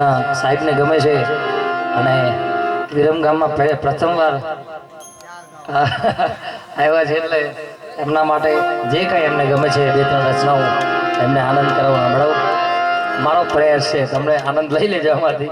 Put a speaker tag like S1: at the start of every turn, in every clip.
S1: સાહેબને ગમે છે. અને વિરમગામમાં પ્રથમવાર આવ્યા છે એટલે એમના માટે જે કાંઈ એમને ગમે છે, બે ત્રણ રચનાઓ એમને આનંદ કરવા સંભળાવું મારો પ્રયાસ છે, તમને આનંદ લઈ લેજો અમારથી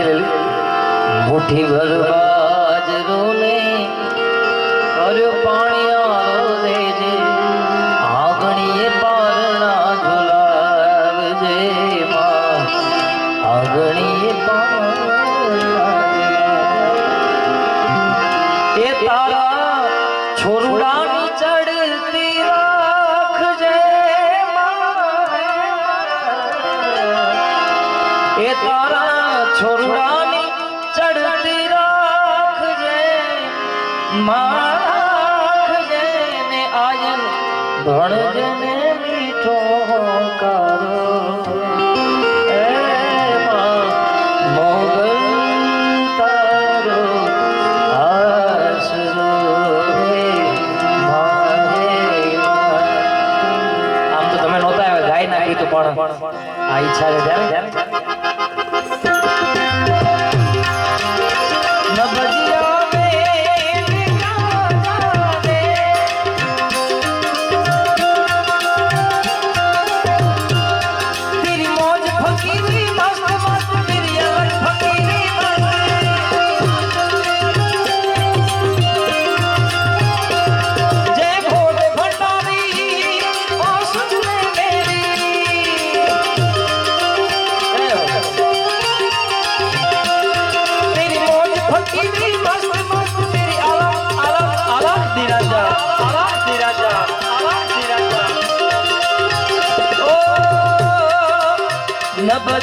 S1: આરતી લઈ મુઠ્ઠી ભર બાજરો ને અરે પાણી આવો દેજે આગણીએ પારણા ઝુલાવજે માં આગણીએ એ તારા છોરડાની ચડતી રાખજે એ તારા છોરડાની ચડતી રાખજે માખજે ને આયન ભણજે ને મીઠો કરો પણ. આ ઈચ્છા છે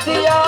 S1: দিয়া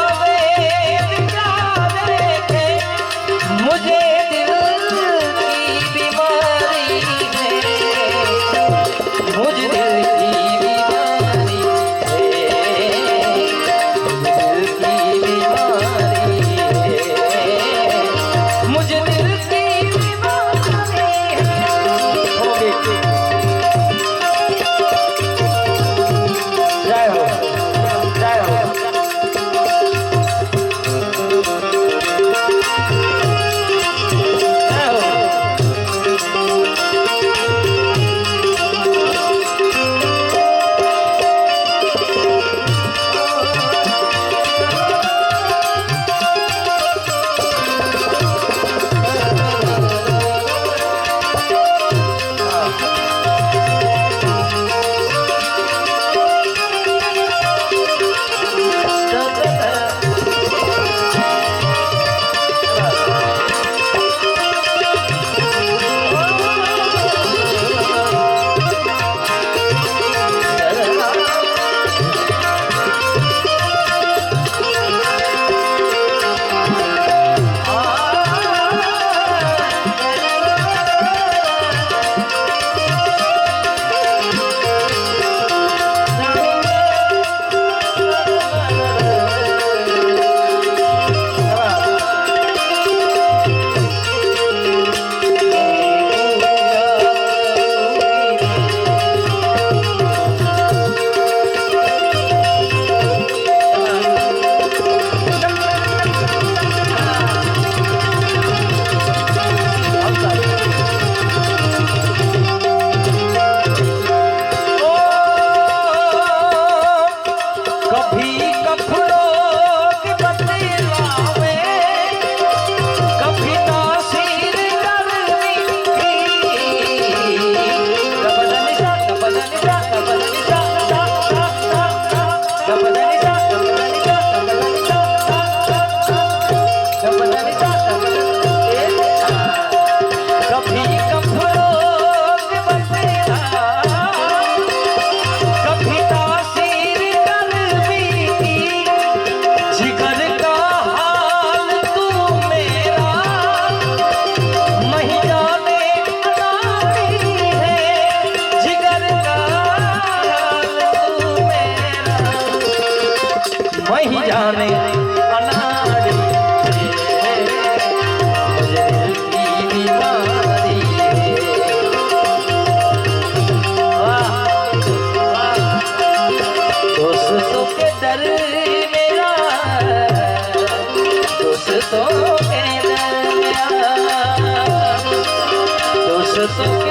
S1: Thank you.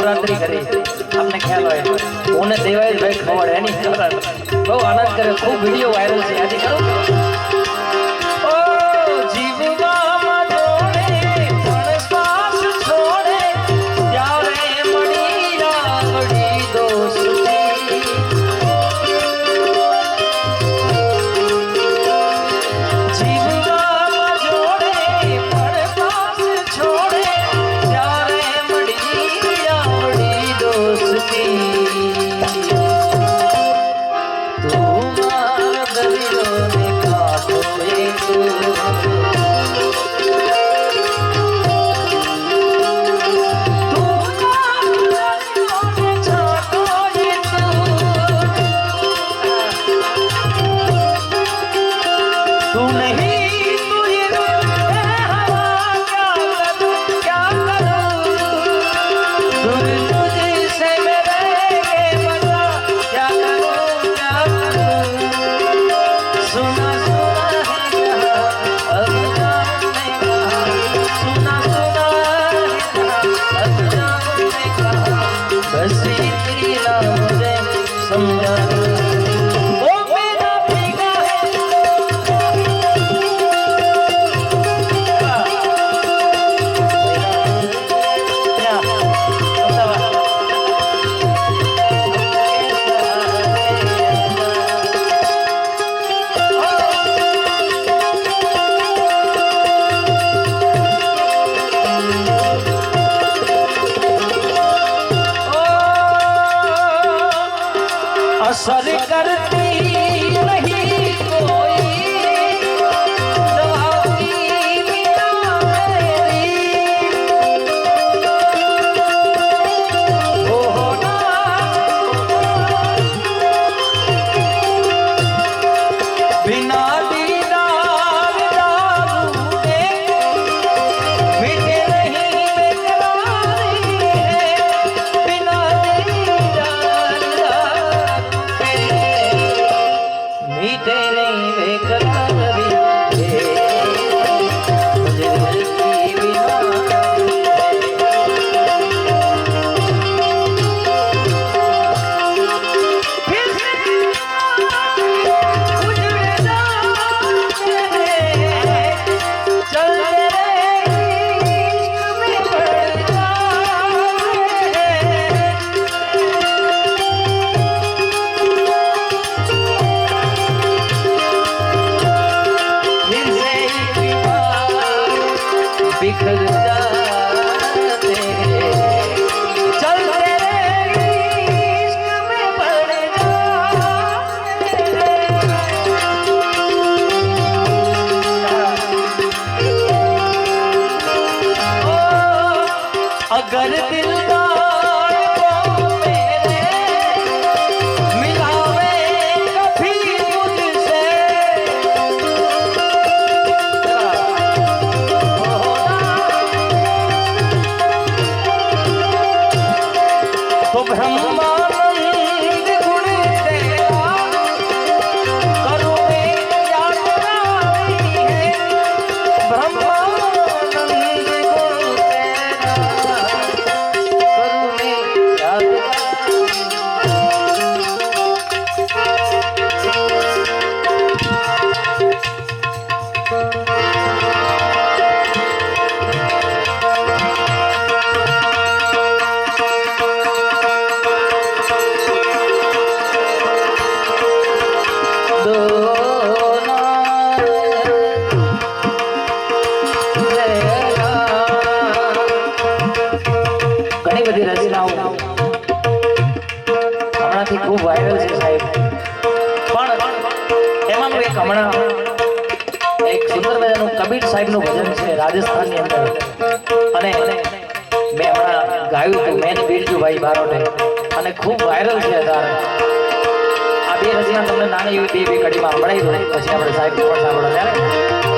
S1: નવરાત્રી કરી. આપને ખ્યાલ હોય. હું દેવાય ભાઈ ખબર, એની બહુ આનંદ કરે ખૂબ વીડિયો વાયરલ છે. આજે ખરો? असर करती नहीं अगर दिल માતાજીના તમને નાની એવી બે બે કડીમાં સંભળાવી દો પછી આપણે સાહેબ પણ સાંભળો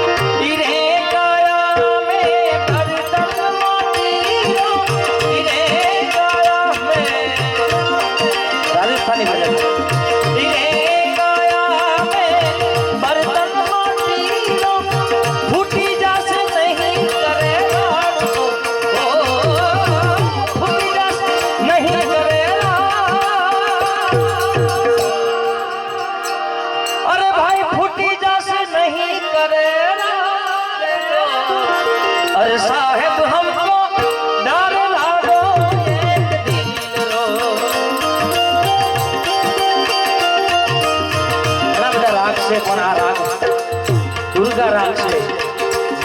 S1: પૂજા રાખશે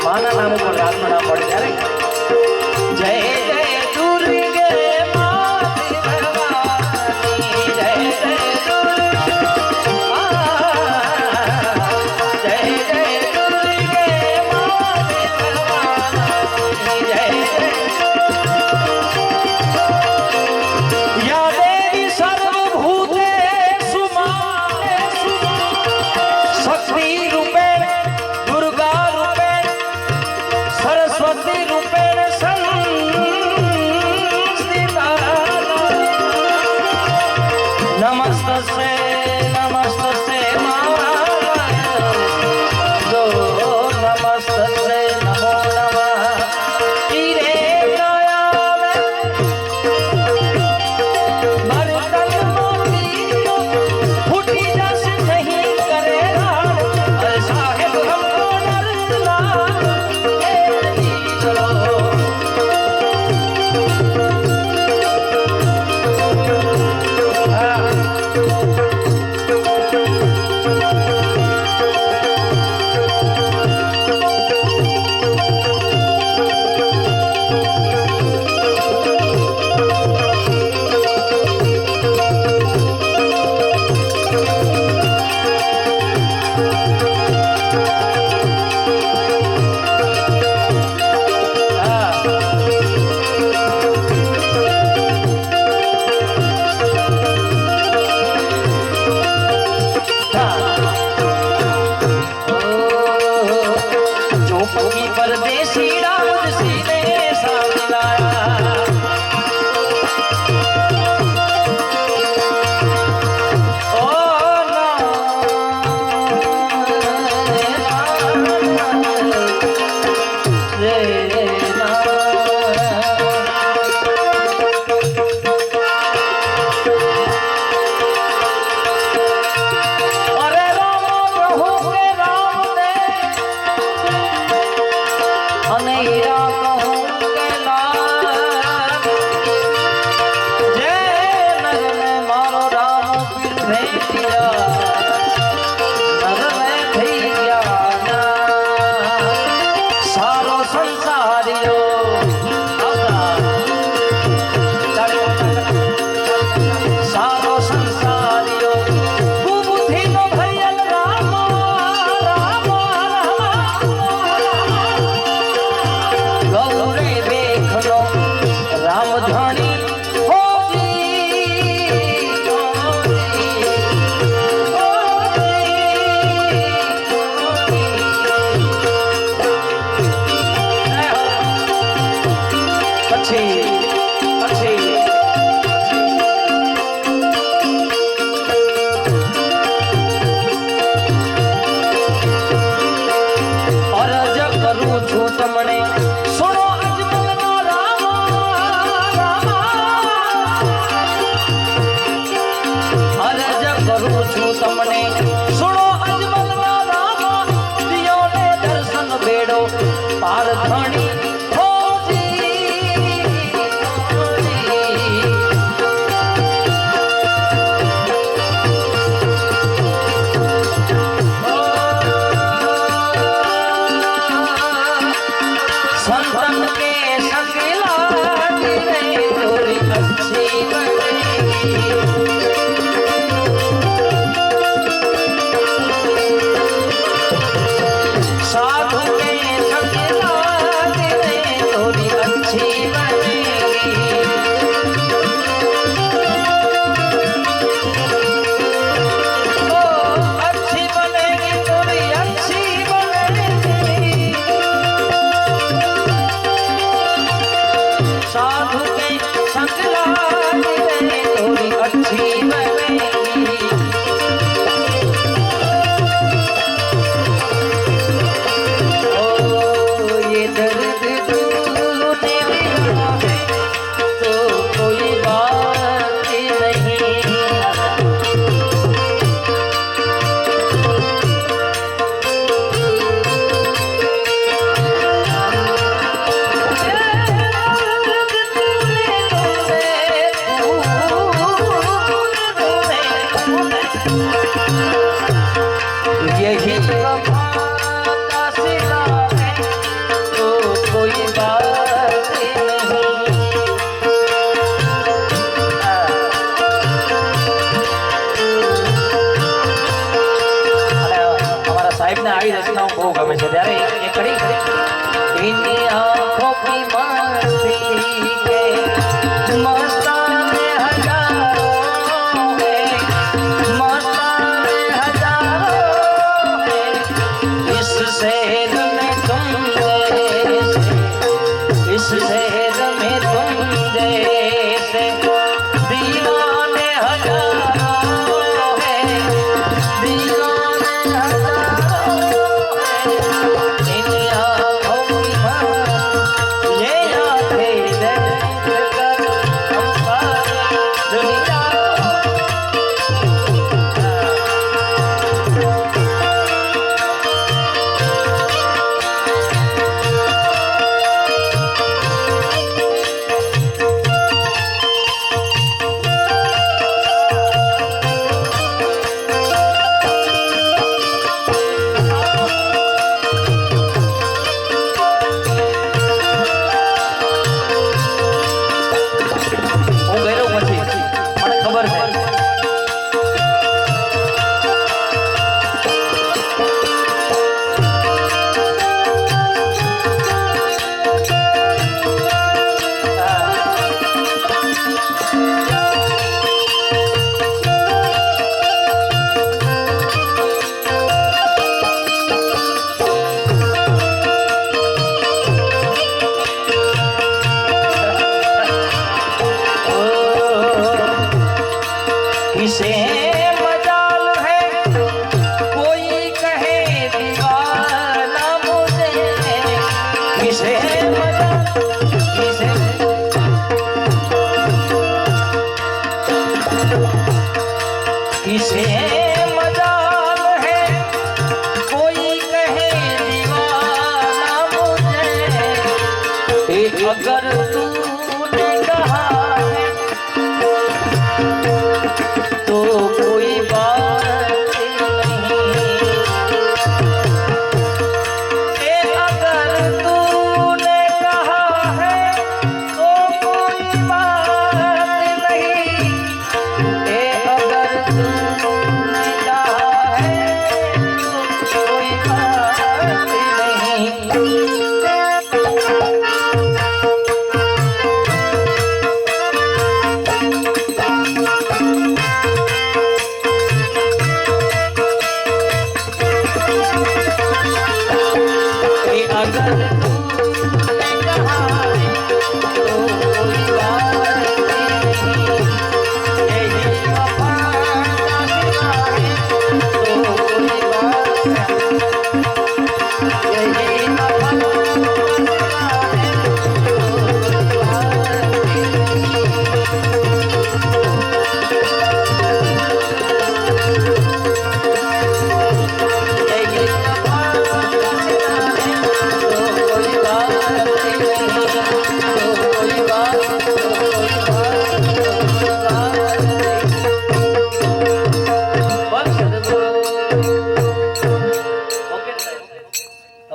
S1: માના નામે પણ રાખવાના પડે ત્યારે सरस्वती रूपे તમને. સુનો